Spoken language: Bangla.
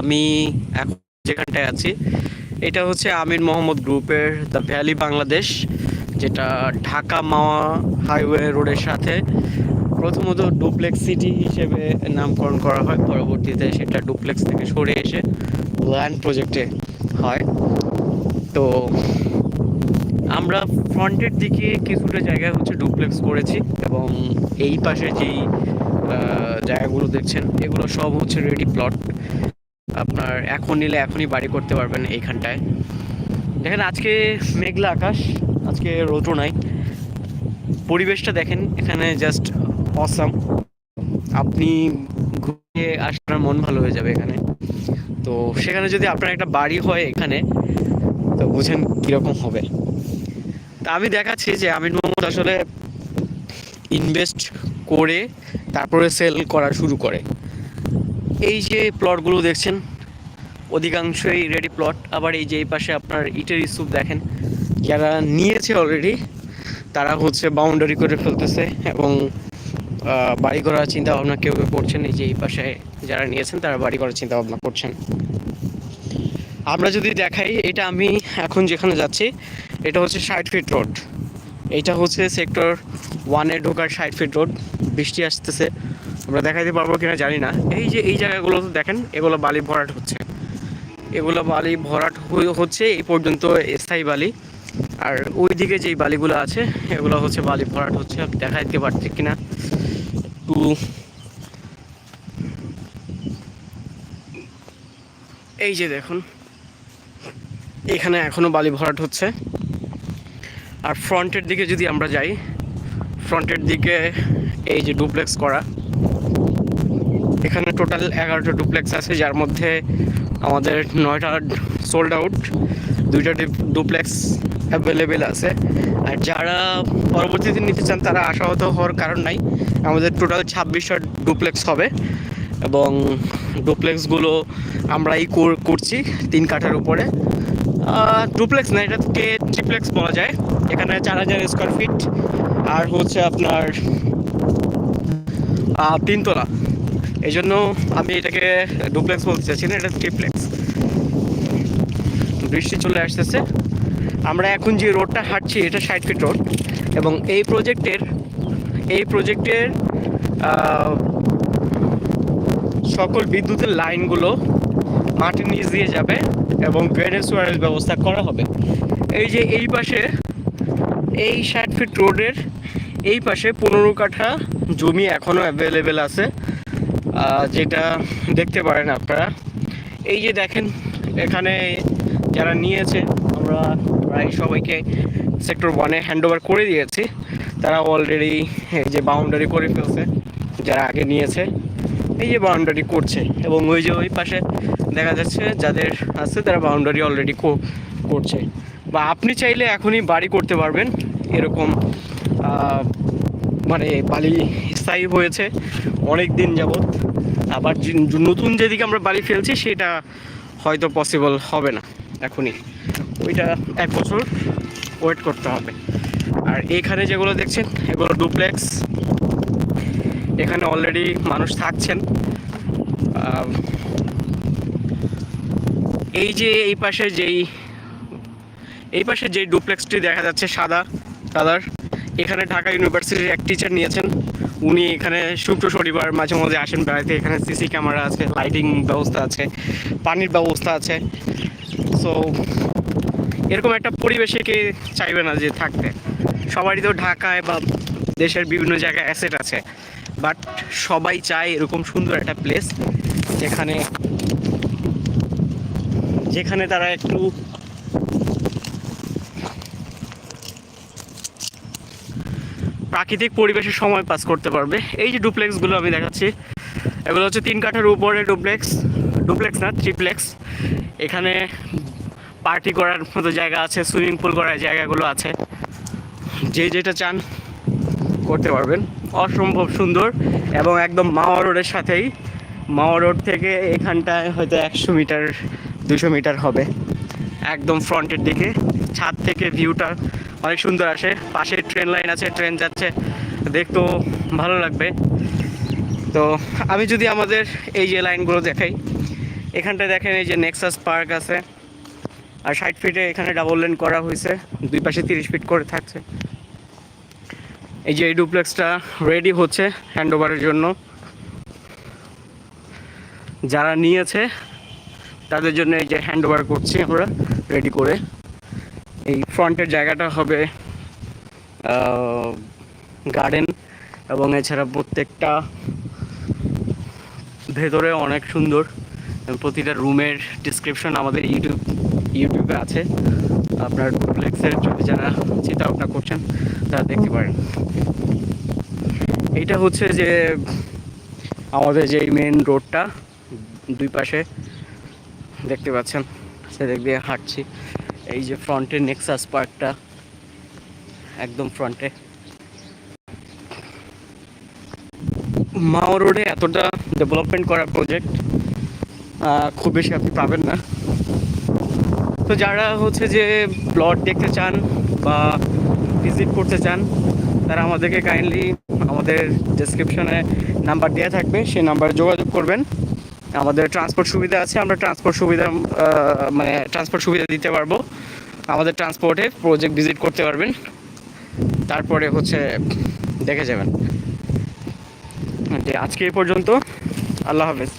আমি এখন যেখানটায় আছি, এটা হচ্ছে আমির মোহাম্মদ গ্রুপের দ্য ভ্যালি বাংলাদেশ, যেটা ঢাকা মাওয়া হাইওয়ে রোডের সাথে প্রথমত ডুপ্লেক্স সিটি হিসেবে নামকরণ করা হয়। পরবর্তীতে সেটা ডুপ্লেক্স থেকে সরে এসে ল্যান্ড প্রজেক্টে হয়। তো আমরা ফ্রন্টের দিকে কিছুটা জায়গা হচ্ছে ডুপ্লেক্স করেছি এবং এই পাশে যেই জায়গাগুলো দেখছেন, এগুলো সব হচ্ছে রেডি প্লট। আপনার এখন নিলে এখনই বাড়ি করতে পারবেন এইখানটায়। দেখেন আজকে মেঘলা আকাশ, আজকে রোদও নাই। পরিবেশটা দেখেন, এখানে জাস্ট অসাম আপনি ঘুরে আসলে মন ভালো হয়ে যাবে এখানে। তো সেখানে যদি আপনার একটা বাড়ি হয় এখানে, তো বুঝেন কীরকম হবে। তা আমি দেখাচ্ছি যে আমির মোহাম্মদ আসলে ইনভেস্ট করে তারপরে সেল করা শুরু করে। এই যে প্লটগুলো দেখছেন অধিকাংশই রেডি প্লট আবার এই যে এই পাশে আপনার ইটের স্তূপ দেখেন, যারা নিয়েছে অলরেডি তারা হচ্ছে বাউন্ডারি করে ফেলতেছে এবং বাড়ি করার চিন্তা ভাবনা কেউ কেউ করছেন। এই যে এই পাশে যারা নিয়েছেন, তারা বাড়ি করার চিন্তা ভাবনা করছেন। আমরা যদি দেখাই, এটা আমি এখন যেখানে যাচ্ছি, এটা হচ্ছে ষাট ফিট রোড এটা হচ্ছে সেক্টর ওয়ানে ঢোকার ষাট ফিট রোড বৃষ্টি আসতেছে। আমরা দেখাইতে পারব কিনা জানি না। এই যে এই জায়গাগুলো দেখেন, এগুলো বালি ভরাট হচ্ছে। এগুলো বালি ভরাট হচ্ছে, এই পর্যন্ত স্থায়ী বালি। আর ওইদিকে যেই বালিগুলো আছে, এগুলো হচ্ছে বালি ভরাট হচ্ছে, আমি দেখাইতে পারছি কিনা। একটু এই যে দেখুন, এখানে এখনও বালি ভরাট হচ্ছে। আর ফ্রন্টের দিকে যদি আমরা যাই, ফ্রন্টের দিকে এই যে ডুপ্লেক্স করা, এখানে টোটাল এগারোটা ডুপ্লেক্স আছে, যার মধ্যে আমাদের নয়টা সোল্ড আউট দুইটা ডুপ্লেক্স অ্যাভেলেবেল আছে। আর যারা পরবর্তীতে নিতে চান, তারা আশাহত হওয়ার কারণ নাই। আমাদের টোটাল ছাব্বিশটা ডুপ্লেক্স হবে এবং ডুপ্লেক্সগুলো আমরাই কর- করছি তিন কাঠার উপরে। ডুপ্লেক্স না, এটাকে ট্রিপ্লেক্স বলা যায়। এখানে চার হাজার স্কোয়ার ফিট আর হচ্ছে আপনার তিনতলা। এই জন্য আমি এটাকে ডুপ্লেক্স বলতে চাচ্ছি না, এটা ট্রিপ্লেক্স বৃষ্টি চলে আসতেছে। আমরা এখন যে রোডটা হাঁটছি, এটা ষাট ফিট রোড এবং এই প্রজেক্টের এই প্রজেক্টের সকল বিদ্যুতের লাইনগুলো মাটির নিচ দিয়ে যাবে এবং ড্রেনেজ ওয়ারের ব্যবস্থা করা হবে। এই যে এই পাশে, এই ষাট ফিট রোডের এই পাশে পনেরো কাঠা জমি এখনও অ্যাভেলেবেল আছে। যেটা দেখতে পারেন আপনারা। এই যে দেখেন, এখানে যারা নিয়েছে, আমরা প্রায় সবাইকে সেক্টর ওয়ানে হ্যান্ডওভার করে দিয়েছি। তারা অলরেডি এই যে বাউন্ডারি করে ফেলছে, যারা আগে নিয়েছে। এই যে বাউন্ডারি করছে এবং ওই যে ওই পাশে দেখা যাচ্ছে, যাদের আছে, তারা বাউন্ডারি অলরেডি করছে। বা আপনি চাইলে এখনই বাড়ি করতে পারবেন, এরকম মানে বালি স্থায়ী হয়েছে অনেক দিন যাবৎ। আবার যে- যে নতুন যেদিকে আমরা বালি ফেলছি সেটা হয়তো পসিবল হবে না এখনই। ওইটা এক বছর ওয়েট করতে হবে। আর এখানে যেগুলো দেখছেন, এগুলো ডুপ্লেক্স এখানে অলরেডি মানুষ থাকছেন। এই যে এই পাশে যেই, এই পাশে যেই ডুপ্লেক্সটি দেখা যাচ্ছে সাদা কালার এখানে ঢাকা ইউনিভার্সিটির এক টিচার নিয়েছেন। উনি এখানে শুক্র শনিবার মাঝে মাঝে আসেন বেড়াতে এখানে সিসি ক্যামেরা আছে লাইটিং ব্যবস্থা আছে, পানির ব্যবস্থা আছে। সো এরকম একটা পরিবেশে কে চাইবে না যে থাকতে? সবারই তো ঢাকায় বা দেশের বিভিন্ন জায়গায় অ্যাসেট আছে। বাট সবাই চায় এরকম সুন্দর একটা প্লেস যেখানে যেখানে তারা একটু প্রাকৃতিক পরিবেশে সময় পাস করতে পারবে। এই যে ডুপ্লেক্সগুলো আমি দেখাচ্ছি, এগুলো হচ্ছে তিন কাঠার উপরে ডুপ্লেক্স ডুপ্লেক্স না ট্রিপ্লেক্স এখানে পার্টি করার মতো জায়গা আছে, সুইমিং পুল করার জায়গাগুলো আছে। যে যেটা চান করতে পারবেন। অসম্ভব সুন্দর এবং একদম মাওয়া রোডের সাথেই। মাওয়া রোড থেকে এখানটায় হয়তো একশো মিটার, দুশো মিটার হবে। একদম ফ্রন্টের দিকে, ছাদ থেকে ভিউটা অনেক সুন্দর আসে। পাশে ট্রেন লাইন আছে ট্রেন যাচ্ছে। দেখতেও ভালো লাগবে। তো আমি যদি আমাদের এই যে লাইনগুলো দেখাই, এখানটায় দেখেন এই যে নেক্সাস পার্ক আছে। আর ষাট ফিটে এখানে ডাবল লেন করা হয়েছে। দুই পাশে তিরিশ ফিট করে থাকছে। এই যে এই ডুপ্লেক্সটা রেডি হচ্ছে হ্যান্ড ওভারের জন্য। যারা নিয়েছে, তাদের জন্য এই যে হ্যান্ড ওভার করছি আমরা রেডি করে। এই ফ্রন্টের জায়গাটা হবে গার্ডেন এবং এছাড়া প্রত্যেকটা ভেতরে অনেক সুন্দর। প্রতিটা রুমের ডিসক্রিপশন আমাদের ইউটিউব ইউটিউবে আছে। আপনার ডুপ্লেক্সের যদি যারা চিন্তা ভাবনা করছেন, তারা দেখতে পারেন। এইটা হচ্ছে যে আমাদের যে মেন রোডটা দুই পাশে দেখতে পাচ্ছেন। সেদিক দিয়ে হাঁটছি। এই যে ফ্রন্টে নেক্সাস পার্কটা, একদম ফ্রন্টে। মাও রোডে এতটা ডেভেলপমেন্ট করা প্রজেক্ট খুব বেশি আপনি পাবেন না। তো যারা হচ্ছে যে প্লট দেখতে চান বা ভিজিট করতে চান, তারা আমাদেরকে কাইন্ডলি আমাদের ডেসক্রিপশনে নাম্বার দেওয়া থাকবে, সেই নাম্বারে যোগাযোগ করবেন। আমাদের ট্রান্সপোর্ট সুবিধা আছে, আমরা ট্রান্সপোর্ট সুবিধা মানে ট্রান্সপোর্ট সুবিধা দিতে পারব। আমাদের ট্রান্সপোর্টে প্রজেক্ট ভিজিট করতে পারবেন। তারপরে হচ্ছে দেখে যাবেন। যে আজকে এই পর্যন্ত। আল্লাহ হাফেজ।